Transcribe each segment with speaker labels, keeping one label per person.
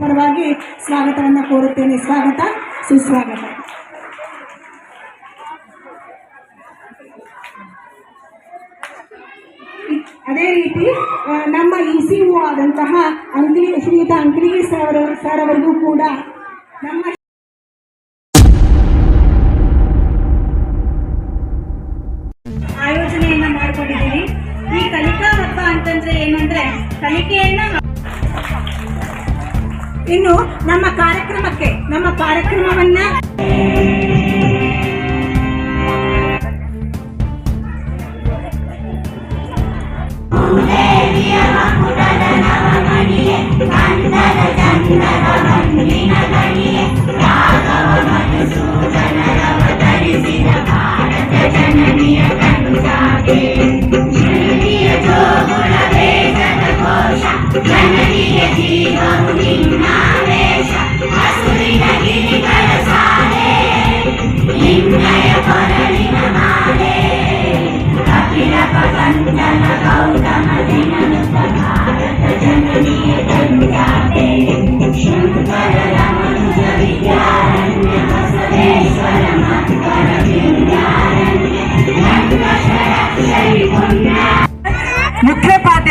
Speaker 1: ಪರವಾಗಿ ಸ್ವಾಗತವನ್ನು ಕೋರುತ್ತೇನೆ. ಸ್ವಾಗತ, ಸುಸ್ವಾಗತ. ಅದೇ ರೀತಿ ನಮ್ಮ ಇ ಸಿ ಒ ಆದಂತಹ ಅಂಕಿ ಶ್ರೀಯುತ ಅಂಕಿ ಸರ್ ಸರ್ ಅವರಿಗೂ ಕೂಡ ನಮ್ಮ ಆಯೋಜನೆಯನ್ನ ಮಾಡ್ಕೊಂಡಿದ್ದೀನಿ ಈ ಕಲಿಕಾ ಹಬ್ಬ ಅಂತಂದ್ರೆ ಏನಂದ್ರೆ, ಕಲಿಕೆಯನ್ನ ಇನ್ನು ನಮ್ಮ ಕಾರ್ಯಕ್ರಮಕ್ಕೆ ನಮ್ಮ ಕಾರ್ಯಕ್ರಮವನ್ನ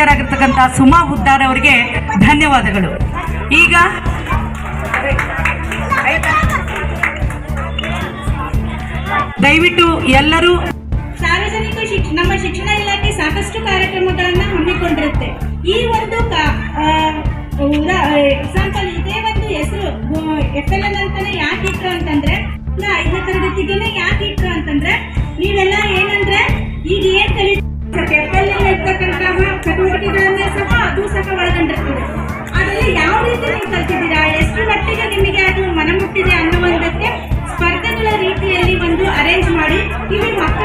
Speaker 2: ಮುಖ್ಯೋಪಾಧ್ಯಾಯರಾಗಿರ್ತಕ್ಕಂಥ ಸುಮಾ ಹುದ್ದಾರ ಅವರಿಗೆ ಧನ್ಯವಾದಗಳು. ಈಗ ದಯವಿಟ್ಟು ಎಲ್ಲರೂ
Speaker 1: ಸಾರ್ವಜನಿಕ ಶಿಕ್ಷಣ ನಮ್ಮ ಶಿಕ್ಷಣ ಇಲಾಖೆ ಸಾಕಷ್ಟು ಕಾರ್ಯಕ್ರಮಗಳನ್ನ ಹಮ್ಮಿಕೊಂಡಿರುತ್ತೆ. ಈ ಒಂದು ಎಕ್ಸಾಂಪಲ್ ಇದೇ ಒಂದು ಹೆಸರು. ಎಫ್ ಎಲ್ ಎಲ್ ಅಂತಾನೆ ಯಾಕೆ ಇಟ್ರು ಅಂತಂದ್ರೆ ಐದನೇ ತರಗತಿಗೆ ಯಾಕೆ ಇಟ್ರು ಅಂತಂದ್ರೆ, ನೀವೆಲ್ಲ ಏನಂದ್ರೆ, ಈಗ ಏನ್ ಕಲಿ ಎಲ್ ಇರ್ತಕ್ಕಂತಹ ಚಟುವಟಿಕೆಗಳನ್ನ ಸಹ ಅದು ಸಹ ಒಳಗೊಂಡಿರ್ತದೆ. ಅದರಲ್ಲಿ ಯಾವ ರೀತಿ ನೀವು ಕಲ್ತಿದ್ದೀರಾ ಎಷ್ಟು ಮಟ್ಟಿಗೆ ನಿಮಗೆ ಅದು ಮನ ಮುಟ್ಟಿದೆ ಅನ್ನುವಂಥಕ್ಕೆ ಸ್ಪರ್ಧೆಗಳ ರೀತಿಯಲ್ಲಿ ಒಂದು ಅರೇಂಜ್ ಮಾಡಿ, ಇಲ್ಲಿ ಮಕ್ಕಳನ್ನ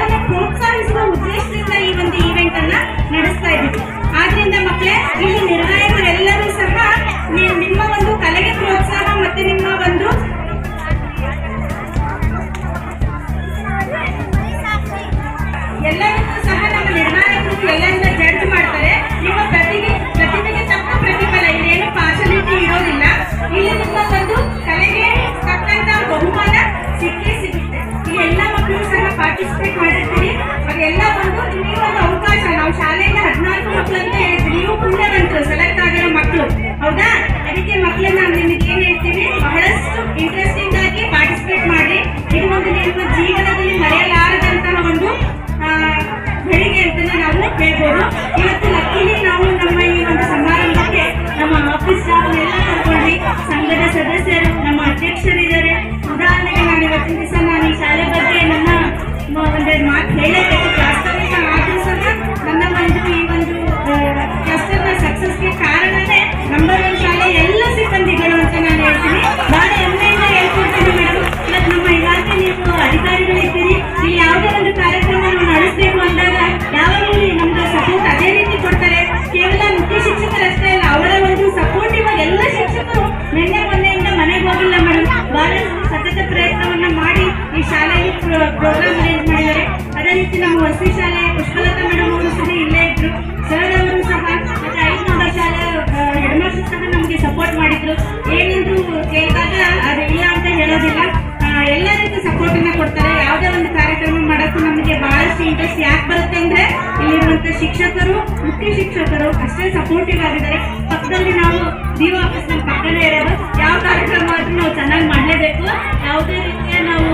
Speaker 1: ಆಗಿದ್ದಾರೆ ಪಕ್ಕದಲ್ಲಿ ನಾವು ಡಿ ಆಫೀಸ್ ನಮ್ಮ ಪಕ್ಕನೇ ಇರೋದು. ಯಾವ ಕಾರ್ಯಕ್ರಮ ಆದ್ರೂ ನಾವು ಚೆನ್ನಾಗಿ ಮಾಡಲೇಬೇಕು. ಯಾವುದೇ ರೀತಿಯ ನಾವು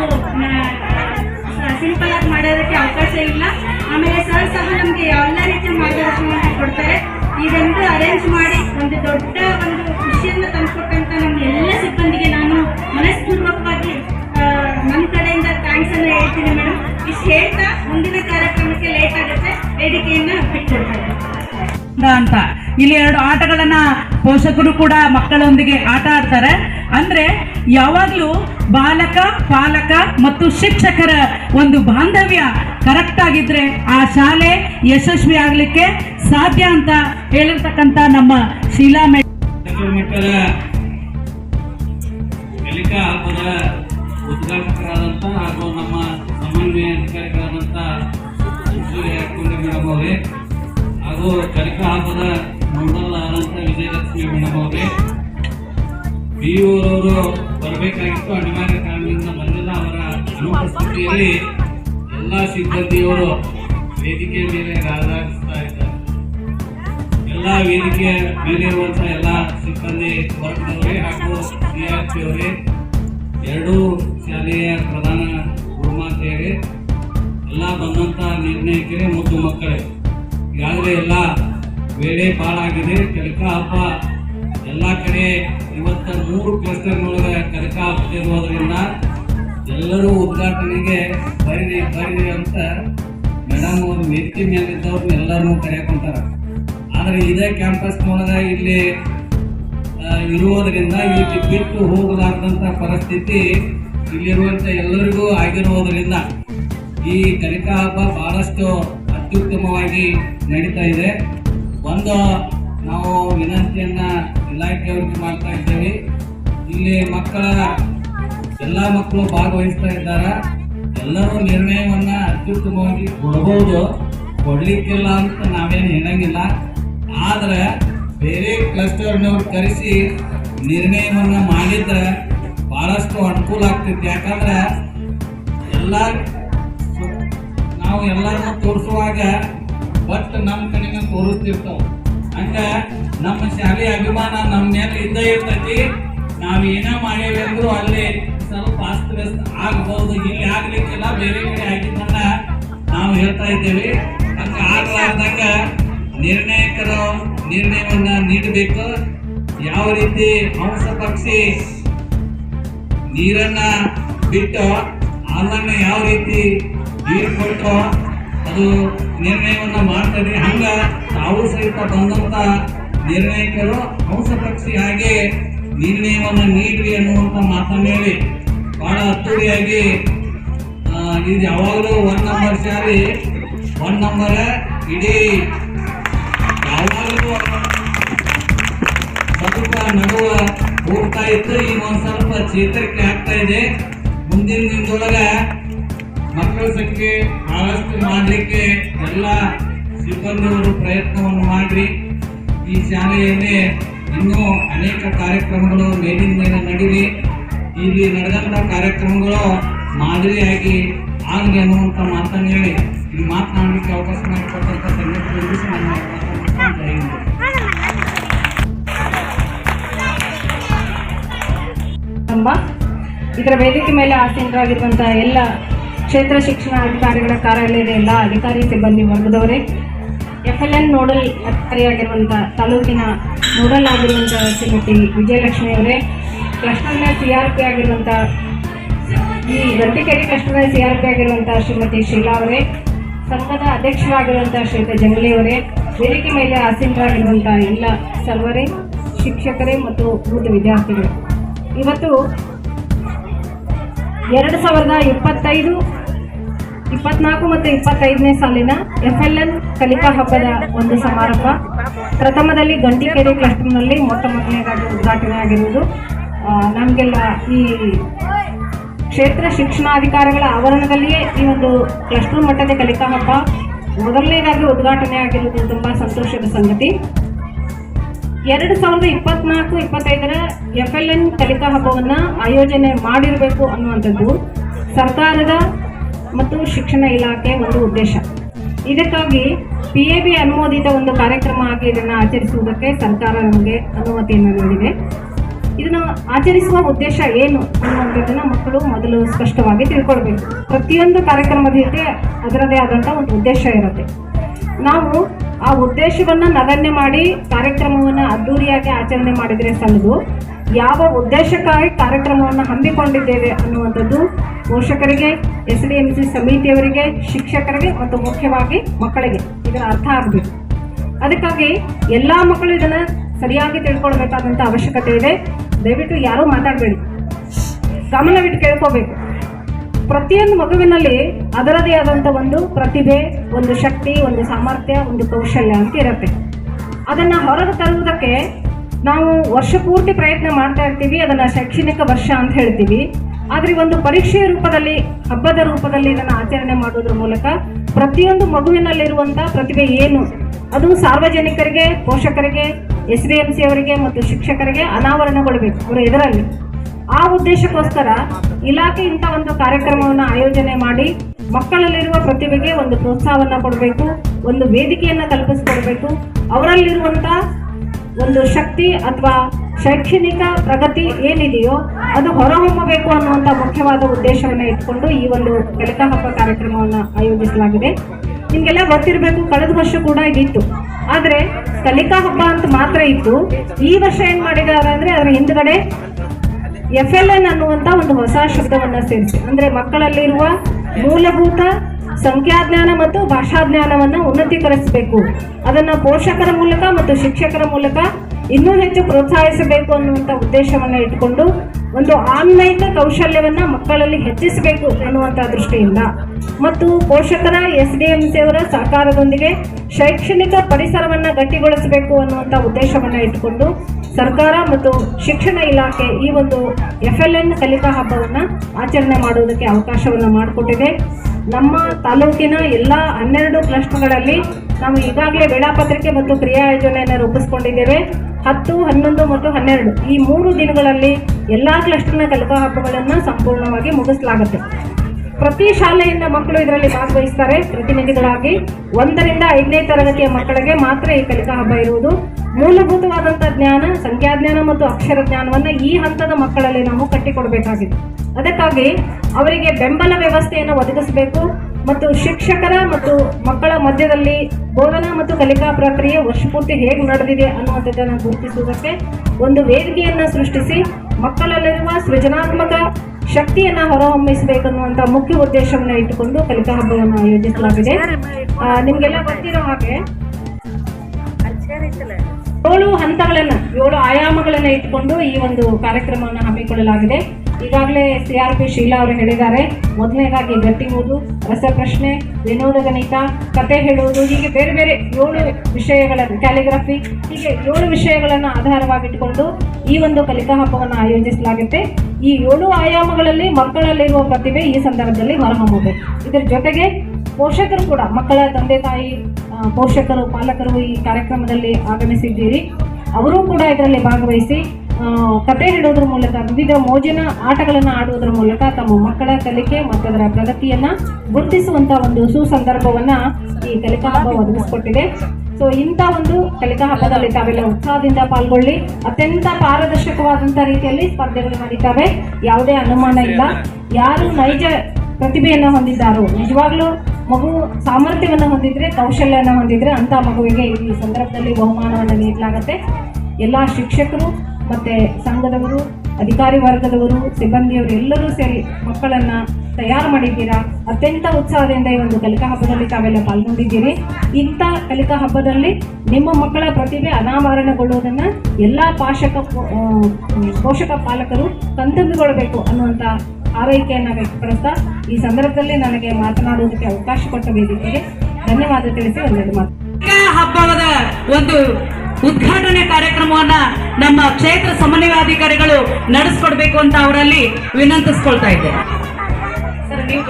Speaker 1: ಸಿಂಪಲ್ ಆಗಿ ಮಾಡೋದಕ್ಕೆ ಅವಕಾಶ ಇಲ್ಲ. ಆಮೇಲೆ ಸರ್ ಸಹ ನಮಗೆ ಎಲ್ಲ ರೀತಿಯ ಮಾರ್ಗದರ್ಶನವನ್ನು ಕೊಡ್ತಾರೆ. ಇದೊಂದು ಅರೇಂಜ್ ಮಾಡಿ ಒಂದು ದೊಡ್ಡ ಒಂದು ಖುಷಿಯನ್ನು ತಂದುಕೊಟ್ಟಂತ ನಮ್ಮ ಎಲ್ಲ ಸಿಬ್ಬಂದಿಗೆ ನಾನು ಮನಸ್ಪೂರ್ವಕವಾಗಿ ನನ್ನ ಕಡೆಯಿಂದ ಥ್ಯಾಂಕ್ಸ್ ಅನ್ನು ಹೇಳ್ತೀನಿ ಮೇಡಮ್ ಇಷ್ಟು ಹೇಳ್ತಾ ಮುಂದಿನ ಕಾರ್ಯಕ್ರಮಕ್ಕೆ ಲೇಟ್ ಆಗುತ್ತೆ. ವೇದಿಕೆಯನ್ನು ಬಿಟ್ಕೊಡ್ತಾರೆ
Speaker 2: ಅಂತ. ಇಲ್ಲಿ ಎರಡು ಆಟಗಳನ್ನ ಪೋಷಕರು ಕೂಡ ಮಕ್ಕಳೊಂದಿಗೆ ಆಟ ಆಡ್ತಾರೆ. ಅಂದ್ರೆ ಯಾವಾಗಲೂ ಬಾಲಕ, ಪಾಲಕ ಮತ್ತು ಶಿಕ್ಷಕರ ಒಂದು ಬಾಂಧವ್ಯ ಕರೆಕ್ಟ್ ಆಗಿದ್ರೆ ಆ ಶಾಲೆ ಯಶಸ್ವಿ ಆಗಲಿಕ್ಕೆ ಸಾಧ್ಯ ಅಂತ ಹೇಳಿರ್ತಕ್ಕಂಥ ನಮ್ಮ ಶೀಲಾ
Speaker 3: ಮೆ ಕಲಿಕಾ ಹಬ್ಬದ ಉದ್ಘಾಟಕರಾದಂಥ ಹಾಗೂ ನಮ್ಮ ಸಮನ್ವಯ ಅಧಿಕಾರಿಗಳಾದಂಥ ಮೇಡಮ್ ಅವರೇ ಹಾಗೂ ಕಲಿಕಾ ಹಬ್ಬದ ಆದಂಥ ವಿಜಯಲಕ್ಷ್ಮಿ ಮೇಡಮ್ ಅವರೇ ಅವರು ಬರಬೇಕಾಗಿತ್ತು. ಅನಿವಾರ್ಯ ಕಾರಣದಿಂದ ಬಂದಿಲ್ಲ ಅವರ ಅನುಪಸ್ಥಿತಿಯಲ್ಲಿ ಎಲ್ಲ ಸಿಬ್ಬಂದಿಯವರು ವೇದಿಕೆ ಮೇಲೆ ರಾಜಾಡಿಸ್ತಾ ಇದ್ದಾರೆ. ಎಲ್ಲ ವೇದಿಕೆ ಮೇಲೆ ಇರುವಂತಹ ಎಲ್ಲ ಸಿಬ್ಬಂದಿ ವರ್ಗದವರೇ ಹಾಗೂ ಸಿ ಆರ್ ಪಿ ಅವರೇ, ಎರಡೂ ಶಾಲೆಯ ಪ್ರಧಾನ ಗುರುಮಾತೆಯರೇ, ಎಲ್ಲ ಬಂದಂತ ನಿರ್ಣಯಕ್ಕೆ ಮತ್ತು ಮಕ್ಕಳೇ. ಈಗಾಗಲೇ ಎಲ್ಲ ವೇಳೆ ಆಗಿದೆ ಕನಕ ಹಬ್ಬ ಎಲ್ಲ ಕಡೆ ಇವತ್ತ ಮೂರು ಕ್ಲಸ್ಟರ್ನೊಳಗೆ ಕನಕ ಹಬ್ಬ ಎಲ್ಲರೂ ಉದ್ಘಾಟನೆಗೆ ಬರೀರಿ ಬರೀರಿ ಅಂತ ಮೇಡಮ್ ಒಂದು ವೇದಿಕೆ ಮೇಲಿದ್ದವ್ರನ್ನ ಎಲ್ಲರನ್ನೂ ಕರೆಯಕೊಂತಾರ ಆದರೆ ಇದೇ ಕ್ಯಾಂಪಸ್ನೊಳಗೆ ಇಲ್ಲಿ ಇರುವುದರಿಂದ ಇಲ್ಲಿ ಬಿಟ್ಟು ಹೋಗಲಾರ್ದಂಥ ಪರಿಸ್ಥಿತಿ ಇಲ್ಲಿರುವಂತ ಎಲ್ಲರಿಗೂ ಆಗಿರುವುದರಿಂದ ಈ ಕನಿಕಾ ಹಬ್ಬ ಬಹಳಷ್ಟು ಅತ್ಯುತ್ತಮವಾಗಿ ನಡೀತಾ ಇದೆ. ಒಂದು ನಾವು ವಿನಂತಿಯನ್ನ ಇಲಾಖೆಯವರಿಗೆ ಮಾಡ್ತಾ ಇದ್ದೇವೆ. ಇಲ್ಲಿ ಮಕ್ಕಳ, ಎಲ್ಲ ಮಕ್ಕಳು ಭಾಗವಹಿಸ್ತಾ ಇದ್ದಾರೆ? ಎಲ್ಲರೂ ನಿರ್ಣಯವನ್ನ ಅತ್ಯುತ್ತಮವಾಗಿ ಕೊಡ್ಬೋದು. ಕೊಡ್ಲಿಕ್ಕಿಲ್ಲ ಅಂತ ನಾವೇನು ಹೇಳಂಗಿಲ್ಲ. ಆದ್ರೆ ಬೇರೆ ಕ್ಲಸ್ಟರ್ನವ್ರು ಕರೆಸಿ ನಿರ್ಣಯವನ್ನ ಮಾಡಿದ್ರೆ ಬಹಳಷ್ಟು ಅನುಕೂಲ ಆಗ್ತೈತಿ. ಯಾಕಂದ್ರೆ ಎಲ್ಲ ನಾವು ಎಲ್ಲರನ್ನ ತೋರಿಸುವಾಗ ಬಟ್ ನಮ್ಮ ಕಡೆನ ತೋರಿಸ್ತಿರ್ತಾವ ಹಂಗ ನಮ್ಮ ಶಾಲೆ ಅಭಿಮಾನ ನಮ್ಮ ಮೇಲೆ ಇದ್ದ ಇರ್ತೈತಿ. ನಾವು ಏನ ಮಾಡೇವಿ ಅಲ್ಲಿ ಸ್ವಲ್ಪ ಅಸ್ತವ್ಯಸ್ತ ಆಗ್ಬಹುದು ಇಲ್ಲಿ ಆಗ್ಲಿಕ್ಕೆಲ್ಲ, ಬೇರೆ ಕಡೆ ಆಗಿದ್ದನ್ನ ನಾವು ಹೇಳ್ತಾ ಇದ್ದೇವೆ. ಹಂಗ ಆಗ್ಲಾರ್ದಂಗ ನಿರ್ಣಾಯಕರು ನಿರ್ಣಯವನ್ನ ನೀಡಬೇಕು. ಯಾವ ರೀತಿ ಹಂಸ ಪಕ್ಷಿ ನೀರನ್ನ ಬಿಟ್ಟು ಹಾಲನ್ನ ಯಾವ ರೀತಿ ನೀರು ಕೊಟ್ಟು ಅದು ನಿರ್ಣಯವನ್ನು ಮಾಡ್ತದೆ. ಹಂಗ ತಾವು ಸಹಿತ ಬಂದಂತ ನಿರ್ಣಾಯಕರು ಹಂಸ ಪಕ್ಷಿ ಹಾಗೆ ನಿರ್ಣಯವನ್ನು ನೀಡ್ರಿ ಅನ್ನುವಂತ ಮಾತನ್ನು ಹೇಳಿ ಬಹಳ ಅತ್ತುರಿಯಾಗಿ ಇದು ಯಾವಾಗಲೂ ಒನ್ ನಂಬರ್ ಶಾಲೆ ಒನ್ ನಂಬರ್ ಇಡೀ ಯಾವಾಗಲೂ ಸ್ವಲ್ಪ ನಡುವ ಹೋಗ್ತಾ ಇತ್ತು. ಈಗ ಒಂದ್ ಸ್ವಲ್ಪ ಚೇತರಿಕೆ ಆಗ್ತಾ ಇದೆ. ಮುಂದಿನ ದಿನದೊಳಗ ಮಕ್ಕಳ ಸಂಖ್ಯೆ ಬಹಳಷ್ಟು ಮಾಡಲಿಕ್ಕೆ ಎಲ್ಲ ಸಿಬ್ಬಂದಿಯವರು ಪ್ರಯತ್ನವನ್ನು ಮಾಡಿರಿ. ಈ ಶಾಲೆಯಲ್ಲಿ ಇನ್ನೂ ಅನೇಕ ಕಾರ್ಯಕ್ರಮಗಳು ಮೇಲಿನ ಮೇಲೆ ನಡೀಲಿ ಇಲ್ಲಿ ನಡೆದಂಥ ಕಾರ್ಯಕ್ರಮಗಳು ಮಾದರಿಯಾಗಿ ಆಗಲಿ ಅನ್ನುವಂಥ ಮಾತನ್ನು ಹೇಳಿ. ಇಲ್ಲಿ ಮಾತನಾಡಲಿಕ್ಕೆ ಅವಕಾಶ ಮಾಡಿಕೊಟ್ಟಂಥ ಮಾತನಾಡ್ತೀನಿ.
Speaker 4: ನಮ್ಮ ಇದರ ವೇದಿಕೆ ಮೇಲೆ ಆಸೀನರಾಗಿರುವಂತಹ ಎಲ್ಲ ಕ್ಷೇತ್ರ ಶಿಕ್ಷಣ ಅಧಿಕಾರಿಗಳ ಕಾರ್ಯಾಲಯದ ಎಲ್ಲ ಅಧಿಕಾರಿ ಸಿಬ್ಬಂದಿ ವರ್ಗದವರೇ ಎಫ್ ಎಲ್ ಎನ್ ನೋಡಲ್ ಅಧಿಕಾರಿಯಾಗಿರುವಂಥ ತಾಲೂಕಿನ ನೋಡಲ್ ಆಗಿರುವಂಥ ಶ್ರೀಮತಿ ವಿಜಯಲಕ್ಷ್ಮಿ ಅವರೇ ಕ್ಲಸ್ಟರ್ನ ಸಿ ಆರ್ ಪಿ ಆಗಿರುವಂಥ ಈ ಗಂಟಿಕೇರಿ ಕ್ಲಸ್ಟರ್ನ ಸಿ ಆರ್ ಪಿ ಆಗಿರುವಂಥ ಶ್ರೀಮತಿ ಶೀಲಾ ಅವರೇ, ಸಂಘದ ಅಧ್ಯಕ್ಷರಾಗಿರುವಂಥ ಶ್ರೀಯುತ ಜಂಗಲಿ ಅವರೇ, ವೇದಿಕೆ ಮೇಲೆ ಆಸೀನರಾಗಿರುವಂಥ ಎಲ್ಲ ಸರ್ವರೇ, ಶಿಕ್ಷಕರೇ ಮತ್ತು ಮೂರು ವಿದ್ಯಾರ್ಥಿಗಳು. ಇವತ್ತು ಎರಡು ಸಾವಿರದ ಇಪ್ಪತ್ತೈದು ಇಪ್ಪತ್ನಾಲ್ಕು ಮತ್ತು ಇಪ್ಪತ್ತೈದನೇ ಸಾಲಿನ ಎಫ್ ಎಲ್ ಎನ್ ಕಲಿಕಾ ಹಬ್ಬದ ಒಂದು ಸಮಾರಂಭ. ಪ್ರಥಮದಲ್ಲಿ ಗಂಟಿಕೆರೆ ಕ್ಲಸ್ಟರ್ನಲ್ಲಿ ಮೊಟ್ಟ ಮೊದಲನೇದಾಗಿ ಉದ್ಘಾಟನೆ ಆಗಿರುವುದು ನಮಗೆಲ್ಲ ಈ ಕ್ಷೇತ್ರ ಶಿಕ್ಷಣಾಧಿಕಾರಿಗಳ ಆವರಣದಲ್ಲಿಯೇ ಈ ಒಂದು ಕ್ಲಸ್ಟರ್ ಮಟ್ಟದ ಕಲಿಕಾ ಹಬ್ಬ ಮೊದಲನೇದಾಗಿ ಉದ್ಘಾಟನೆ ಆಗಿರುವುದು ತುಂಬ ಸಂತೋಷದ ಸಂಗತಿ. ಎರಡು ಸಾವಿರದ ಇಪ್ಪತ್ನಾಲ್ಕು, ಇಪ್ಪತ್ತೈದರ ಎಫ್ ಎಲ್ ಎನ್ ಕಲಿಕಾ ಹಬ್ಬವನ್ನು ಆಯೋಜನೆ ಮಾಡಿರಬೇಕು ಅನ್ನುವಂಥದ್ದು ಸರ್ಕಾರದ ಮತ್ತು ಶಿಕ್ಷಣ ಇಲಾಖೆ ಒಂದು ಉದ್ದೇಶ. ಇದಕ್ಕಾಗಿ ಪಿ ಎ ಬಿ ಅನುಮೋದಿತ ಒಂದು ಕಾರ್ಯಕ್ರಮ ಆಗಿ ಇದನ್ನು ಆಚರಿಸುವುದಕ್ಕೆ ಸರ್ಕಾರ ನಮಗೆ ಅನುಮತಿಯನ್ನು ನೀಡಿದೆ. ಇದನ್ನು ಆಚರಿಸುವ ಉದ್ದೇಶ ಏನು ಅನ್ನುವಂಥದ್ದನ್ನು ಮಕ್ಕಳು ಮೊದಲು ಸ್ಪಷ್ಟವಾಗಿ ತಿಳ್ಕೊಳ್ಬೇಕು. ಪ್ರತಿಯೊಂದು ಕಾರ್ಯಕ್ರಮದ ಜೊತೆ ಅದರದೇ ಆದಂಥ ಒಂದು ಉದ್ದೇಶ ಇರುತ್ತೆ. ನಾವು ಆ ಉದ್ದೇಶವನ್ನು ನಗಣ್ಯ ಮಾಡಿ ಕಾರ್ಯಕ್ರಮವನ್ನು ಅದ್ದೂರಿಯಾಗಿ ಆಚರಣೆ ಮಾಡಿದರೆ ಸಲ್ಲದು ಯಾವ ಉದ್ದೇಶಕ್ಕಾಗಿ ಕಾರ್ಯಕ್ರಮವನ್ನು ಹಮ್ಮಿಕೊಂಡಿದ್ದೇವೆ ಅನ್ನುವಂಥದ್ದು ಪೋಷಕರಿಗೆ, ಎಸ್ ಡಿ ಎಂ ಸಿ ಸಮಿತಿಯವರಿಗೆ, ಶಿಕ್ಷಕರಿಗೆ ಮತ್ತು ಮುಖ್ಯವಾಗಿ ಮಕ್ಕಳಿಗೆ ಇದರ ಅರ್ಥ ಆಗಬೇಕು. ಅದಕ್ಕಾಗಿ ಎಲ್ಲ ಮಕ್ಕಳು ಇದನ್ನು ಸರಿಯಾಗಿ ತಿಳ್ಕೊಳ್ಬೇಕಾದಂಥ ಅವಶ್ಯಕತೆ ಇದೆ. ದಯವಿಟ್ಟು ಯಾರೂ ಮಾತಾಡಬೇಡಿ. ಗಮನವಿಟ್ಟು ಕೇಳ್ಕೋಬೇಕು. ಪ್ರತಿಯೊಂದು ಮಗುವಿನಲ್ಲಿ ಅದರದೇ ಆದಂಥ ಒಂದು ಪ್ರತಿಭೆ, ಒಂದು ಶಕ್ತಿ, ಒಂದು ಸಾಮರ್ಥ್ಯ, ಒಂದು ಕೌಶಲ್ಯ ಅಂತ ಇರುತ್ತೆ. ಅದನ್ನು ಹೊರಗೆ ತರುವುದಕ್ಕೆ ನಾವು ವರ್ಷ ಪೂರ್ತಿ ಪ್ರಯತ್ನ ಮಾಡ್ತಾ ಇರ್ತೀವಿ. ಅದನ್ನು ಶೈಕ್ಷಣಿಕ ವರ್ಷ ಅಂತ ಹೇಳ್ತೀವಿ. ಆದರೆ ಒಂದು ಪರೀಕ್ಷೆಯ ರೂಪದಲ್ಲಿ, ಹಬ್ಬದ ರೂಪದಲ್ಲಿ ಇದನ್ನು ಆಚರಣೆ ಮಾಡೋದ್ರ ಮೂಲಕ ಪ್ರತಿಯೊಂದು ಮಗುವಿನಲ್ಲಿರುವಂಥ ಪ್ರತಿಭೆ ಏನು? ಅದು ಸಾರ್ವಜನಿಕರಿಗೆ, ಪೋಷಕರಿಗೆ ಎಸ್ ಡಿ ಎಂ ಸಿ ಅವರಿಗೆ ಮತ್ತು ಶಿಕ್ಷಕರಿಗೆ ಅನಾವರಣಗೊಳ್ಳಬೇಕು ಅವರ ಎದುರಲ್ಲಿ ಆ ಉದ್ದೇಶಕ್ಕೋಸ್ಕರ ಇಲಾಖೆ ಇಂಥ ಒಂದು ಕಾರ್ಯಕ್ರಮವನ್ನು ಆಯೋಜನೆ ಮಾಡಿ ಮಕ್ಕಳಲ್ಲಿರುವ ಪ್ರತಿಭೆಗೆ ಒಂದು ಪ್ರೋತ್ಸಾಹವನ್ನು ಕೊಡಬೇಕು, ಒಂದು ವೇದಿಕೆಯನ್ನು ಕಲ್ಪಿಸಿಕೊಡ್ಬೇಕು. ಅವರಲ್ಲಿರುವಂಥ ಒಂದು ಶಕ್ತಿ ಅಥವಾ ಶೈಕ್ಷಣಿಕ ಪ್ರಗತಿ ಏನಿದೆಯೋ ಅದು ಹೊರಹೊಮ್ಮಬೇಕು ಅನ್ನುವಂಥ ಮುಖ್ಯವಾದ ಉದ್ದೇಶವನ್ನು ಇಟ್ಕೊಂಡು ಈ ಒಂದು ಕಲಿಕಾ ಹಬ್ಬ ಕಾರ್ಯಕ್ರಮವನ್ನು ಆಯೋಜಿಸಲಾಗಿದೆ. ನಿಮಗೆಲ್ಲ ಗೊತ್ತಿರಬೇಕು, ಕಳೆದ ವರ್ಷ ಕೂಡ ಇದಿತ್ತು. ಆದರೆ ಕಲಿಕಾ ಹಬ್ಬ ಅಂತ ಮಾತ್ರ ಇತ್ತು ಈ ವರ್ಷ ಏನು ಮಾಡಿದ್ದಾರೆ ಅಂದರೆ ಅದರ ಹಿಂದ್ಗಡೆ ಎಫ್ ಎಲ್ ಎನ್ ಅನ್ನುವಂಥ ಒಂದು ಹೊಸ ಶಬ್ದವನ್ನು ಸೇರಿಸಿ. ಅಂದರೆ ಮಕ್ಕಳಲ್ಲಿರುವ ಮೂಲಭೂತ ಸಂಖ್ಯಾಜ್ಞಾನ ಮತ್ತು ಭಾಷಾಜ್ಞಾನವನ್ನು ಉನ್ನತೀಕರಿಸಬೇಕು. ಅದನ್ನು ಪೋಷಕರ ಮೂಲಕ ಮತ್ತು ಶಿಕ್ಷಕರ ಮೂಲಕ ಇನ್ನೂ ಹೆಚ್ಚು ಪ್ರೋತ್ಸಾಹಿಸಬೇಕು ಅನ್ನುವಂಥ ಉದ್ದೇಶವನ್ನು ಇಟ್ಕೊಂಡು ಒಂದು ಆನ್ಲೈನ್ ಕೌಶಲ್ಯವನ್ನು ಮಕ್ಕಳಲ್ಲಿ ಹೆಚ್ಚಿಸಬೇಕು ಅನ್ನುವಂಥ ದೃಷ್ಟಿಯಿಂದ. ಮತ್ತು ಪೋಷಕರ ಎಸ್ ಡಿ ಎಂ ಸಿಯವರ ಸಹಕಾರದೊಂದಿಗೆ ಶೈಕ್ಷಣಿಕ ಪರಿಸರವನ್ನು ಗಟ್ಟಿಗೊಳಿಸಬೇಕು ಅನ್ನುವಂಥ ಉದ್ದೇಶವನ್ನು ಇಟ್ಟುಕೊಂಡು ಸರ್ಕಾರ ಮತ್ತು ಶಿಕ್ಷಣ ಇಲಾಖೆ ಈ ಒಂದು ಎಫ್ ಎಲ್ ಎನ್ ಕಲಿಕಾ ಹಬ್ಬವನ್ನು ಆಚರಣೆ ಮಾಡುವುದಕ್ಕೆ ಅವಕಾಶವನ್ನು ಮಾಡಿಕೊಟ್ಟಿದೆ. ನಮ್ಮ ತಾಲೂಕಿನ ಎಲ್ಲ ಹನ್ನೆರಡು ಕ್ಲಸ್ಟರ್ಗಳಲ್ಲಿ ನಾವು ಈಗಾಗಲೇ ವೇಳಾಪತ್ರಿಕೆ ಮತ್ತು ಕ್ರಿಯಾ ಯೋಜನೆಯನ್ನು ರೂಪಿಸಿಕೊಂಡಿದ್ದೇವೆ. ಹತ್ತು, ಹನ್ನೊಂದು ಮತ್ತು ಹನ್ನೆರಡು. ಈ ಮೂರು ದಿನಗಳಲ್ಲಿ ಎಲ್ಲ ಕ್ಲಸ್ಟರ್ನ ಕಲಿಕಾ ಹಬ್ಬಗಳನ್ನು ಸಂಪೂರ್ಣವಾಗಿ ಮುಗಿಸಲಾಗುತ್ತೆ. ಪ್ರತಿ ಶಾಲೆಯಿಂದ ಮಕ್ಕಳು ಇದರಲ್ಲಿ ಭಾಗವಹಿಸ್ತಾರೆ. ಪ್ರತಿನಿಧಿಗಳಾಗಿ ಒಂದರಿಂದ ಐದನೇ ತರಗತಿಯ ಮಕ್ಕಳಿಗೆ ಮಾತ್ರ ಈ ಕಲಿಕಾ ಹಬ್ಬ ಇರುವುದು. ಮೂಲಭೂತವಾದಂಥ ಜ್ಞಾನ, ಸಂಖ್ಯಾಜ್ಞಾನ ಮತ್ತು ಅಕ್ಷರ ಜ್ಞಾನವನ್ನು ಈ ಹಂತದ ಮಕ್ಕಳಲ್ಲಿ ನಾವು ಕಟ್ಟಿಕೊಡಬೇಕಾಗಿದೆ. ಅದಕ್ಕಾಗಿ ಅವರಿಗೆ ಬೆಂಬಲ ವ್ಯವಸ್ಥೆಯನ್ನು ಒದಗಿಸಬೇಕು. ಮತ್ತು ಶಿಕ್ಷಕರ ಮತ್ತು ಮಕ್ಕಳ ಮಧ್ಯದಲ್ಲಿ ಬೋಧನಾ ಮತ್ತು ಕಲಿಕಾ ಪ್ರಕ್ರಿಯೆ ವರ್ಷಪೂರ್ತಿ ಹೇಗೆ ನಡೆದಿದೆ ಅನ್ನುವಂಥದ್ದನ್ನು ಗುರುತಿಸುವುದಕ್ಕೆ ಒಂದು ವೇದಿಕೆಯನ್ನು ಸೃಷ್ಟಿಸಿ ಮಕ್ಕಳಲ್ಲಿರುವ ಸೃಜನಾತ್ಮಕ ಶಕ್ತಿಯನ್ನು ಹೊರಹೊಮ್ಮಿಸಬೇಕನ್ನುವಂಥ ಮುಖ್ಯ ಉದ್ದೇಶವನ್ನು ಇಟ್ಟುಕೊಂಡು ಕಲಿಕಾ ಹಬ್ಬವನ್ನು ಆಯೋಜಿಸಲಾಗಿದೆ. ನಿಮಗೆಲ್ಲ ಗೊತ್ತಿರೋ ಹಾಗೆ ಏಳು ಹಂತಗಳನ್ನು, ಏಳು ಆಯಾಮಗಳನ್ನು ಇಟ್ಕೊಂಡು ಈ ಒಂದು ಕಾರ್ಯಕ್ರಮವನ್ನು ಹಮ್ಮಿಕೊಳ್ಳಲಾಗಿದೆ. ಈಗಾಗಲೇ ಸಿ ಆರ್ ಪಿ ಶೀಲಾ ಅವರು ಹೇಳಿದ್ದಾರೆ, ಮೊದಲನೇದಾಗಿ ಗಟ್ಟಿ ಓದು ರಸಪ್ರಶ್ನೆ, ವಿನೋದ ಗಣಿತ, ಕತೆ ಹೇಳುವುದು, ಹೀಗೆ ಬೇರೆ ಬೇರೆ ಏಳು ವಿಷಯಗಳನ್ನು ಕ್ಯಾಲಿಗ್ರಫಿ, ಹೀಗೆ ಏಳು ವಿಷಯಗಳನ್ನು ಆಧಾರವಾಗಿಟ್ಟುಕೊಂಡು ಈ ಒಂದು ಕಲಿಕಾ ಹಬ್ಬವನ್ನು ಆಯೋಜಿಸಲಾಗುತ್ತೆ. ಈ ಏಳು ಆಯಾಮಗಳಲ್ಲಿ ಮಕ್ಕಳಲ್ಲಿರುವ ಪ್ರತಿಭೆ ಈ ಸಂದರ್ಭದಲ್ಲಿ ಹೊರಹೊಮ್ಮಬೇಕು ಇದರ ಜೊತೆಗೆ ಪೋಷಕರು ಕೂಡ, ಮಕ್ಕಳ ತಂದೆ ತಾಯಿ ಪೋಷಕರು, ಪಾಲಕರು ಈ ಕಾರ್ಯಕ್ರಮದಲ್ಲಿ ಆಗಮಿಸಿದ್ದೀರಿ. ಅವರು ಕೂಡ ಇದರಲ್ಲಿ ಭಾಗವಹಿಸಿ ಕತೆ ಹೇಳೋದ್ರ ಮೂಲಕ, ವಿವಿಧ ಮೋಜಿನ ಆಟಗಳನ್ನು ಆಡುವುದರ ಮೂಲಕ ತಮ್ಮ ಮಕ್ಕಳ ಕಲಿಕೆ ಮತ್ತು ಅದರ ಪ್ರಗತಿಯನ್ನ ಗುರುತಿಸುವಂತ ಒಂದು ಸುಸಂದರ್ಭವನ್ನ ಈ ಕಲಿಕಾ ಹಬ್ಬ ಒದಗಿಸಿಕೊಟ್ಟಿದೆ. ಸೊ ಇಂಥ ಒಂದು ಕಲಿಕಾ ಹಬ್ಬದಲ್ಲಿ ತಾವೆಲ್ಲ ಉತ್ಸಾಹದಿಂದ ಪಾಲ್ಗೊಳ್ಳಿ, ಅತ್ಯಂತ ಪಾರದರ್ಶಕವಾದಂಥ ರೀತಿಯಲ್ಲಿ ಸ್ಪರ್ಧೆಗಳು ನಡೀತವೆ. ಯಾವುದೇ ಅನುಮಾನ ಇಲ್ಲ. ಯಾರು ನೈಜ ಪ್ರತಿಭೆಯನ್ನು ಹೊಂದಿದ್ದಾರೋ, ನಿಜವಾಗ್ಲೂ ಮಗು ಸಾಮರ್ಥ್ಯವನ್ನು ಹೊಂದಿದ್ರೆ ಕೌಶಲ್ಯವನ್ನು ಹೊಂದಿದ್ರೆ ಅಂತ ಮಗುವಿಗೆ ಈ ಸಂದರ್ಭದಲ್ಲಿ ಬಹುಮಾನವನ್ನು ನೀಡಲಾಗತ್ತೆ. ಎಲ್ಲ ಶಿಕ್ಷಕರು ಮತ್ತೆ ಸಂಘದವರು, ಅಧಿಕಾರಿ ವರ್ಗದವರು, ಸಿಬ್ಬಂದಿಯವರು ಎಲ್ಲರೂ ಸೇರಿ ಮಕ್ಕಳನ್ನ ತಯಾರು ಮಾಡಿದ್ದೀರಾ? ಅತ್ಯಂತ ಉತ್ಸಾಹದಿಂದ ಈ ಒಂದು ಕಲಿಕಾ ಹಬ್ಬದಲ್ಲಿ ತಾವೆಲ್ಲ ಪಾಲ್ಗೊಂಡಿದ್ದೀರಿ. ಇಂಥ ಕಲಿಕಾ ಹಬ್ಬದಲ್ಲಿ ನಿಮ್ಮ ಮಕ್ಕಳ ಪ್ರತಿಭೆ ಅನಾವರಣಗೊಳ್ಳುವುದನ್ನ ಎಲ್ಲ ಪಾಶಕ ಪೋಷಕ ಪಾಲಕರು ಕಣ್ತುಂಬಿಕೊಳ್ಬೇಕು ಅನ್ನುವಂಥ ಆರೈಕೆಯನ್ನು ವ್ಯಕ್ತಪಡಿಸ್ತಾ ಈ ಸಂದರ್ಭದಲ್ಲಿ ನನಗೆ ಮಾತನಾಡುವುದಕ್ಕೆ ಅವಕಾಶ ಕೊಟ್ಟ ವೇದಿಕೆಗೆ ಧನ್ಯವಾದ ತಿಳಿಸಿ ಒಂದೆರಡು ಮಾತು.
Speaker 2: ಹಬ್ಬದ ಒಂದು ಉದ್ಘಾಟನೆ ಕಾರ್ಯಕ್ರಮವನ್ನ ನಮ್ಮ ಕ್ಷೇತ್ರ ಸಮನ್ವಯಾಧಿಕಾರಿಗಳು ನಡೆಸ್ಕೊಡ್ಬೇಕು ಅಂತ ಅವರಲ್ಲಿ ವಿನಂತಿಸ್ಕೊಳ್ತಾ ಇದ್ದೇನೆ. ಸರ್ ನೀವು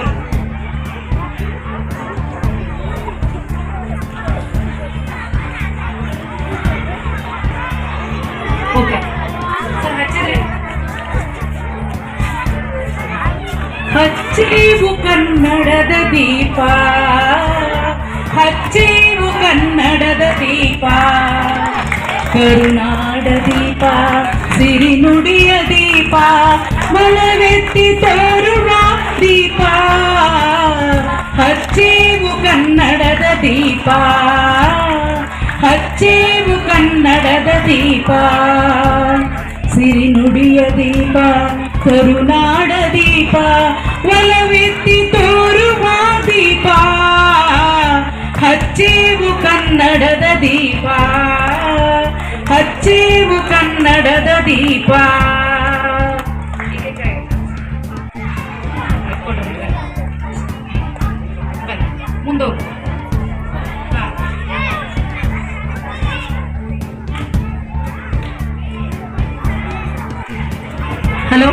Speaker 2: ಹಚ್ಚೇವು ಕನ್ನಡದ ದೀಪ ಹಚ್ಚೇವು ಕನ್ನಡದ ದೀಪ ಕರುನಾಡ ದೀಪ ಸಿರಿನುಡಿಯ ದೀಪ ಮನವೆತ್ತಿ ತೋರುವ ದೀಪ ಹಚ್ಚೇವು ಕನ್ನಡದ ದೀಪ ಹಚ್ಚೇವು ಕನ್ನಡದ ದೀಪ ಸಿರಿನುಡಿಯ ದೀಪ ಕರುನಾಡ ದೀಪ ಒಲವೆತ್ತಿ ತೋರುವ ದೀಪ ಹಚ್ಚೇವು ಕನ್ನಡದ ದೀಪ ಹಚ್ಚೇವು ಕನ್ನಡದ ದೀಪ. ಹಲೋ?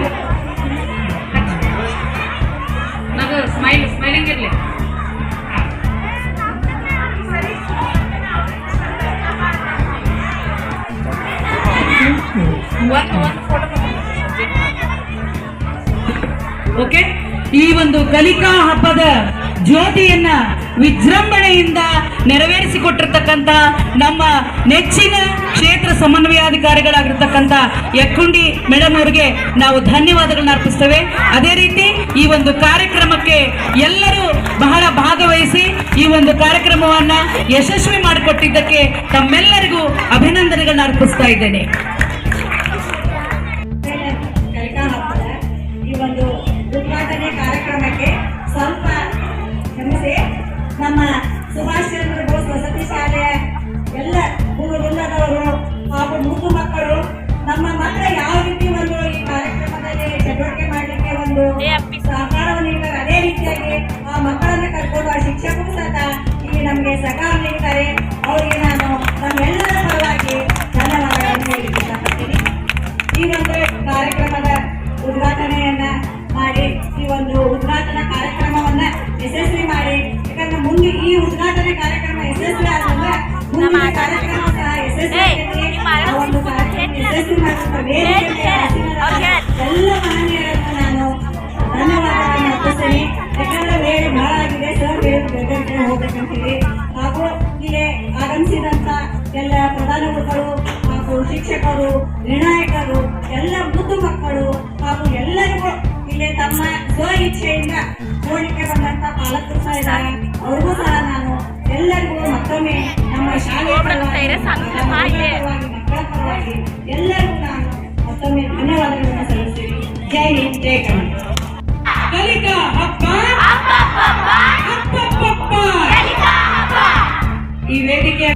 Speaker 5: ಓಕೆ ಈ ಒಂದು ಕಲಿಕಾ ಹಬ್ಬದ ಜ್ಯೋತಿಯನ್ನ ವಿಜೃಂಭಣೆಯಿಂದ ನೆರವೇರಿಸಿಕೊಟ್ಟಿರ್ತಕ್ಕಂಥ ನಮ್ಮ ನೆಚ್ಚಿನ ಕ್ಷೇತ್ರ ಸಮನ್ವಯಾಧಿಕಾರಿಗಳಾಗಿರ್ತಕ್ಕಂಥ ಯಕ್ಕುಂಡಿ ಮೇಡಮ್ ಅವರಿಗೆ ನಾವು ಧನ್ಯವಾದಗಳನ್ನ ಅರ್ಪಿಸ್ತೇವೆ. ಅದೇ ರೀತಿ ಈ ಒಂದು ಕಾರ್ಯಕ್ರಮಕ್ಕೆ ಎಲ್ಲರೂ ಬಹಳ ಭಾಗವಹಿಸಿ ಈ ಒಂದು ಕಾರ್ಯಕ್ರಮವನ್ನು ಯಶಸ್ವಿ ಮಾಡಿಕೊಟ್ಟಿದ್ದಕ್ಕೆ ತಮ್ಮೆಲ್ಲರಿಗೂ ಅಭಿನಂದನೆಗಳನ್ನ ಅರ್ಪಿಸ್ತಾ ಇದ್ದೇನೆ.
Speaker 6: ಬಂದಂತ ಪಾಲಕರು ಇದ್ದಾರೆ ಅವ್ರಿಗೂ ಸಹ ನಾನು ಎಲ್ಲರಿಗೂ ಮತ್ತೊಮ್ಮೆ ನಮ್ಮ ಶಾಲೆ ಪರವಾಗಿ, ಮಕ್ಕಳ ಪರವಾಗಿ ಎಲ್ಲರಿಗೂ ನಾನು ಮತ್ತೊಮ್ಮೆ ಧನ್ಯವಾದಗಳನ್ನು ಸಲ್ಲಿಸ್ತೀನಿ ಜೈ ಹಿಂದ್ ಜೈ ಕನ್ನಡ.
Speaker 5: ಕಲಿಕಾ ಹಬ್ಬ. ಈ ವೇದಿಕೆ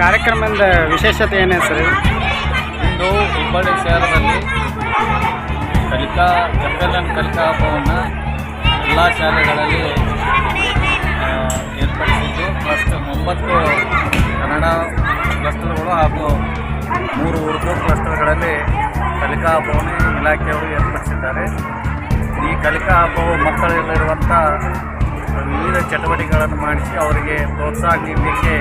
Speaker 7: ಕಾರ್ಯಕ್ರಮದ ವಿಶೇಷತೆ ಏನೇ ಸರ್ ಇದು?
Speaker 3: ಹುಬ್ಬಳ್ಳಿ ಶಹರದಲ್ಲಿ ಕಲಿಕಾ ಎಲ್ ಕಲಿಕಾ ಹಬ್ಬವನ್ನು ಎಲ್ಲ ಶಾಲೆಗಳಲ್ಲಿ ಏರ್ಪಡಿಸಿದ್ದು ಫಸ್ಟ್ ಒಂಬತ್ತು ಕನ್ನಡ ಕ್ಲಸ್ಟರ್ಗಳು ಹಾಗೂ ಮೂರು ಉರ್ದು ಕ್ಲಸ್ಟರ್ಗಳಲ್ಲಿ ಕಲಿಕಾ ಹಬ್ಬವನ್ನು ಇಲಾಖೆಯವರು ಏರ್ಪಡಿಸಿದ್ದಾರೆ ಈ ಕಲಿಕಾ ಹಬ್ಬವು ಮಕ್ಕಳಲ್ಲಿರುವಂಥ ವಿವಿಧ ಚಟುವಟಿಕೆಗಳನ್ನು ಮಾಡಿಸಿ ಅವರಿಗೆ ಪ್ರೋತ್ಸಾಹ ನೀಡಲಿಕ್ಕೆ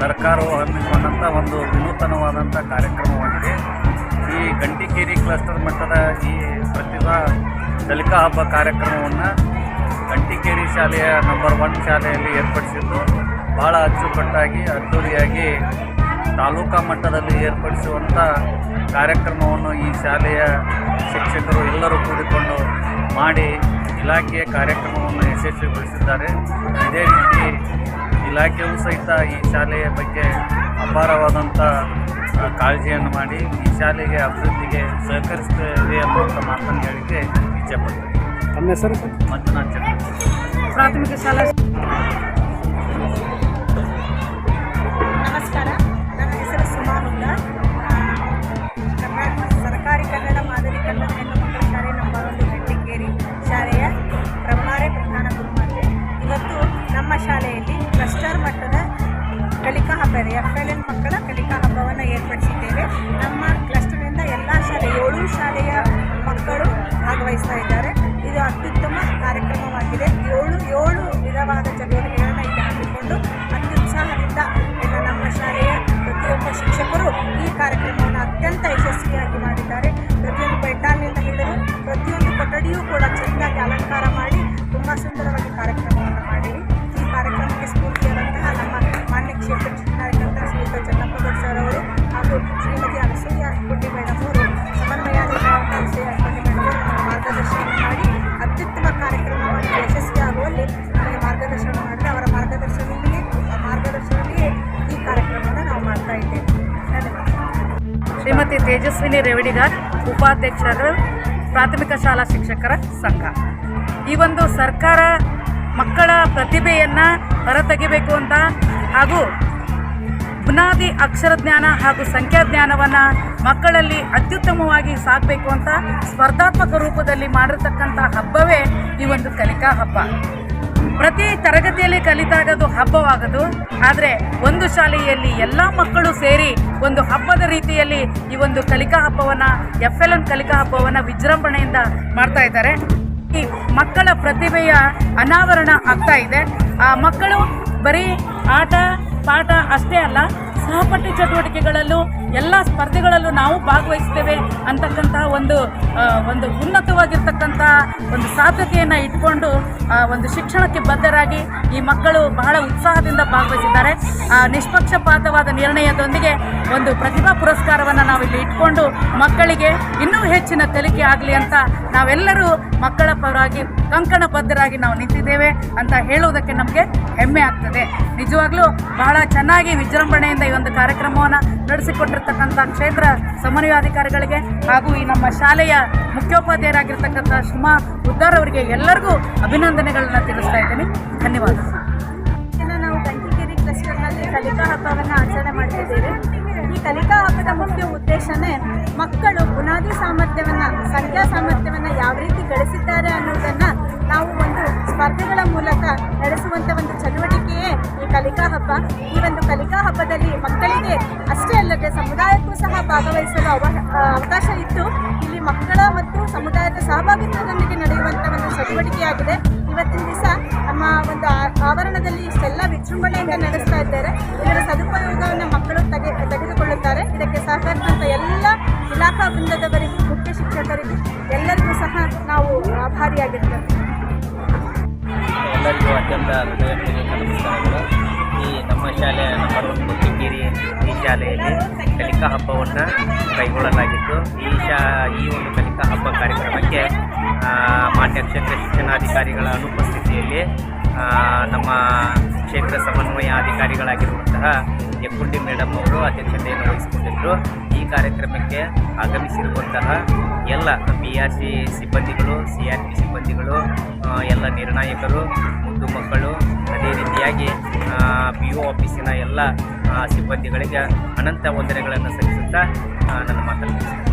Speaker 3: ಸರ್ಕಾರವು ಹಮ್ಮಿಕೊಂಡಂಥ ಒಂದು ವಿನೂತನವಾದಂಥ ಕಾರ್ಯಕ್ರಮವಾಗಿದೆ. ಈ ಗಂಟಿಕೇರಿ ಕ್ಲಸ್ಟರ್ ಮಟ್ಟದ ಈ ಪ್ರತಿಭಾ ಕಲಿಕಾ ಹಬ್ಬ ಕಾರ್ಯಕ್ರಮವನ್ನು ಗಂಟಿಕೇರಿ ಶಾಲೆಯ ನಂಬರ್ ಒನ್ ಶಾಲೆಯಲ್ಲಿ ಏರ್ಪಡಿಸಿದ್ದು ಭಾಳ ಅಚ್ಚುಕಟ್ಟಾಗಿ, ಅದ್ದೂರಿಯಾಗಿ ತಾಲೂಕಾ ಮಟ್ಟದಲ್ಲಿ ಏರ್ಪಡಿಸುವಂಥ ಕಾರ್ಯಕ್ರಮವನ್ನು ಈ ಶಾಲೆಯ ಶಿಕ್ಷಕರು ಎಲ್ಲರೂ ಕೂಡಿಕೊಂಡು ಮಾಡಿ ಇಲಾಖೆಯ ಕಾರ್ಯಕ್ರಮವನ್ನು ಯಶಸ್ವಿಗೊಳಿಸಿದ್ದಾರೆ ಇದೇ ರೀತಿ ಇಲಾಖೆಯೂ ಸಹಿತ ಈ ಶಾಲೆಯ ಬಗ್ಗೆ ಅಪಾರವಾದಂಥ ಕಾಳಜಿಯನ್ನು ಮಾಡಿ ಈ ಶಾಲೆಗೆ ಅಭಿವೃದ್ಧಿಗೆ ಸಹಕರಿಸ್ತೇವೆ ಅನ್ನುವಂಥ ಮಾತನ್ನು ಹೇಳಿಕೆ ಇಚ್ಛೆಪಡ್ತೇವೆ
Speaker 7: ತಮ್ಮ ಹೆಸರು ಸರ್?
Speaker 3: ಮಂಜುನಾಥ್ ಚಂದ್ರ
Speaker 5: ಪ್ರಾಥಮಿಕ ಶಾಲಾ
Speaker 2: ಶ್ರೀಮತಿ
Speaker 5: ತೇಜಸ್ವಿನಿ ರೇವಡಿಗಾರ್ ಉಪಾಧ್ಯಕ್ಷರು, ಪ್ರಾಥಮಿಕ ಶಾಲಾ ಶಿಕ್ಷಕರ ಸಂಘ. ಈ ಒಂದು ಸರ್ಕಾರ ಮಕ್ಕಳ ಪ್ರತಿಭೆಯನ್ನು ಹೊರತೆಗಿಬೇಕು ಅಂತ ಹಾಗೂ ಬುನಾದಿ ಅಕ್ಷರ ಜ್ಞಾನ ಹಾಗೂ ಸಂಖ್ಯಾಜ್ಞಾನವನ್ನು ಮಕ್ಕಳಲ್ಲಿ ಅತ್ಯುತ್ತಮವಾಗಿ ಸಾಕಬೇಕು ಅಂತ ಸ್ಪರ್ಧಾತ್ಮಕ ರೂಪದಲ್ಲಿ ಮಾಡಿರ್ತಕ್ಕಂಥ ಹಬ್ಬವೇ ಈ ಒಂದು ಕಲಿಕಾ ಹಬ್ಬ. ಪ್ರತಿ ತರಗತಿಯಲ್ಲಿ ಕಲಿತಾಗದು ಹಬ್ಬವಾಗದು. ಆದರೆ ಒಂದು ಶಾಲೆಯಲ್ಲಿ ಎಲ್ಲ ಮಕ್ಕಳು ಸೇರಿ ಒಂದು ಹಬ್ಬದ ರೀತಿಯಲ್ಲಿ ಈ ಒಂದು ಕಲಿಕಾ ಹಬ್ಬವನ್ನು ಎಫ್ ಎಲ್ ಎನ್ ಕಲಿಕಾ ಹಬ್ಬವನ್ನು ವಿಜೃಂಭಣೆಯಿಂದ ಮಾಡ್ತಾ ಇದ್ದಾರೆ.
Speaker 2: ಈ ಮಕ್ಕಳ ಪ್ರತಿಭೆಯ ಅನಾವರಣ ಆಗ್ತಾ ಇದೆ. ಆ ಮಕ್ಕಳು ಬರೀ ಆಟ, ಪಾಠ ಅಷ್ಟೇ ಅಲ್ಲ ಸಹಪಠ್ಯ ಚಟುವಟಿಕೆಗಳಲ್ಲೂ ಎಲ್ಲ ಸ್ಪರ್ಧೆಗಳಲ್ಲೂ ನಾವು ಭಾಗವಹಿಸ್ತೇವೆ ಅಂತಕ್ಕಂತಹ ಒಂದು ಒಂದು ಉನ್ನತವಾಗಿರ್ತಕ್ಕಂಥ ಒಂದು ಸಾಧ್ಯತೆಯನ್ನು ಇಟ್ಕೊಂಡು ಒಂದು ಶಿಕ್ಷಣಕ್ಕೆ ಬದ್ಧರಾಗಿ ಈ ಮಕ್ಕಳು ಬಹಳ ಉತ್ಸಾಹದಿಂದ ಭಾಗವಹಿಸಿದ್ದಾರೆ. ನಿಷ್ಪಕ್ಷಪಾತವಾದ ನಿರ್ಣಯದೊಂದಿಗೆ ಒಂದು ಪ್ರತಿಭಾ ಪುರಸ್ಕಾರವನ್ನು ನಾವಿಲ್ಲಿ ಇಟ್ಕೊಂಡು ಮಕ್ಕಳಿಗೆ ಇನ್ನೂ ಹೆಚ್ಚಿನ ಕಲಿಕೆ ಆಗಲಿ ಅಂತ ನಾವೆಲ್ಲರೂ ಮಕ್ಕಳ ಪರವಾಗಿ ಕಂಕಣಬದ್ಧರಾಗಿ ನಾವು ನಿಂತಿದ್ದೇವೆ ಅಂತ ಹೇಳುವುದಕ್ಕೆ ನಮಗೆ ಹೆಮ್ಮೆ ಆಗ್ತದೆ. ನಿಜವಾಗ್ಲೂ ಬಹಳ ಚೆನ್ನಾಗಿ ವಿಜೃಂಭಣೆಯಿಂದ ಈ ಒಂದು ಕಾರ್ಯಕ್ರಮವನ್ನು ನಡೆಸಿಕೊಟ್ಟಿರ್ತಕ್ಕಂಥ ಕ್ಷೇತ್ರ ಸಮನ್ವಯಾಧಿಕಾರಿಗಳಿಗೆ ಹಾಗೂ ಈ ನಮ್ಮ ಶಾಲೆಯ ಮುಖ್ಯೋಪಾಧ್ಯಾಯರಾಗಿರ್ತಕ್ಕಂಥ ಸುಮಾ ಉದ್ದಾರ್ ಅವರಿಗೆ ಎಲ್ಲರಿಗೂ ಅಭಿನಂದನೆಗಳನ್ನು ತಿಳಿಸ್ತಾ ಇದ್ದೀನಿ. ಧನ್ಯವಾದ.
Speaker 5: ನಾವು ಕಲಿಕಾ ಹಬ್ಬವನ್ನು ಆಚರಣೆ ಮಾಡ್ತಿದ್ದೇವೆ. ಈ ಕಲಿಕಾ ಹಬ್ಬದ ಮುಖ್ಯ ಉದ್ದೇಶನೇ ಮಕ್ಕಳು ಬುನಾದಿ ಸಾಮರ್ಥ್ಯವನ್ನು, ಸಂಖ್ಯಾ ಸಾಮರ್ಥ್ಯವನ್ನು ಯಾವ ರೀತಿ ಗಳಿಸಿದ್ದಾರೆ ಅನ್ನೋದನ್ನು ನಾವು ಒಂದು ಸ್ಪರ್ಧೆಗಳ ಮೂಲಕ ನಡೆಸುವಂಥ ಒಂದು ಚಟುವಟಿಕೆಯೇ ಕಲಿಕಾ ಹಬ್ಬ. ಈ ಒಂದು ಕಲಿಕಾ ಹಬ್ಬದಲ್ಲಿ ಮಕ್ಕಳಿಗೆ ಅಷ್ಟೇ ಅಲ್ಲದೆ ಸಮುದಾಯಕ್ಕೂ ಸಹ ಭಾಗವಹಿಸಲು ಅವ ಅವಕಾಶ ಇತ್ತು ಇಲ್ಲಿ ಮಕ್ಕಳ ಮತ್ತು ಸಮುದಾಯದ ಸಹಭಾಗಿತ್ವದೊಂದಿಗೆ ನಡೆಯುವಂಥ ಒಂದು ಚಟುವಟಿಕೆಯಾಗಿದೆ. ಇವತ್ತಿನ ದಿವಸ ನಮ್ಮ ಒಂದು ಆವರಣದಲ್ಲಿ ಇಷ್ಟೆಲ್ಲ ವಿಜೃಂಭಣೆಯಿಂದ ನಡೆಸ್ತಾ ಇದ್ದಾರೆ. ಇದರ ಸದುಪಯೋಗವನ್ನು ಮಕ್ಕಳು ತೆಗೆ, ತೆಗೆದುಕೊಳ್ಳುತ್ತಾರೆ. ಇದಕ್ಕೆ ಸಹಕರಿಸಿದಂಥ ಎಲ್ಲ ಇಲಾಖಾ ವೃಂದದವರಿಗೂ, ಮುಖ್ಯ ಶಿಕ್ಷಕರಿಗೂ ಎಲ್ಲರಿಗೂ ಸಹ ನಾವು ಆಭಾರಿಯಾಗಿರ್ತೇವೆ.
Speaker 8: ಎಲ್ಲರಿಗೂ ಅತ್ಯಂತ ಹೃದಯಪೂರ್ವಕ ನಮಸ್ಕಾರಗಳು. ಈ ನಮ್ಮ ಶಾಲೆ ನಂಬರ್ ಒನ್ ಮುತ್ತಿಗೇರಿ ಈ ಶಾಲೆಯಲ್ಲಿ ಕಲಿಕಾ ಹಬ್ಬವನ್ನು ಕೈಗೊಳ್ಳಲಾಗಿತ್ತು. ಈ ಶಾ, ಈ ಒಂದು ಕಲಿಕಾ ಹಬ್ಬ ಕಾರ್ಯಕ್ರಮಕ್ಕೆ ಮಾನ್ಯ ಕ್ಷೇತ್ರ ಶಿಕ್ಷಣಾಧಿಕಾರಿಗಳ ಅನುಪಸ್ಥಿತಿಯಲ್ಲಿ ನಮ್ಮ ಕ್ಷೇತ್ರ ಸಮನ್ವಯ ಅಧಿಕಾರಿಗಳಾಗಿರುವಂತಹ ಯಕ್ಕುಂಡಿ ಮೇಡಮ್ ಅವರು ಅಧ್ಯಕ್ಷತೆಯನ್ನು ವಹಿಸಿಕೊಂಡಿದ್ದರು ಈ ಕಾರ್ಯಕ್ರಮಕ್ಕೆ ಆಗಮಿಸಿರುವಂತಹ ಎಲ್ಲ ಬಿ ಆರ್ ಸಿ ಸಿಬ್ಬಂದಿಗಳು ಸಿ ಆರ್ ಪಿ ಸಿಬ್ಬಂದಿಗಳು ಎಲ್ಲ ನಿರ್ಣಾಯಕರು, ಮುದ್ದು ಮಕ್ಕಳು, ಅದೇ ರೀತಿಯಾಗಿ ಪಿ ಯು ಆಫೀಸಿನ ಎಲ್ಲ ಸಿಬ್ಬಂದಿಗಳಿಗೆ ಅನಂತ ವಂದನೆಗಳನ್ನು ಸಲ್ಲಿಸುತ್ತಾ ನನ್ನ ಮಾತನ್ನು.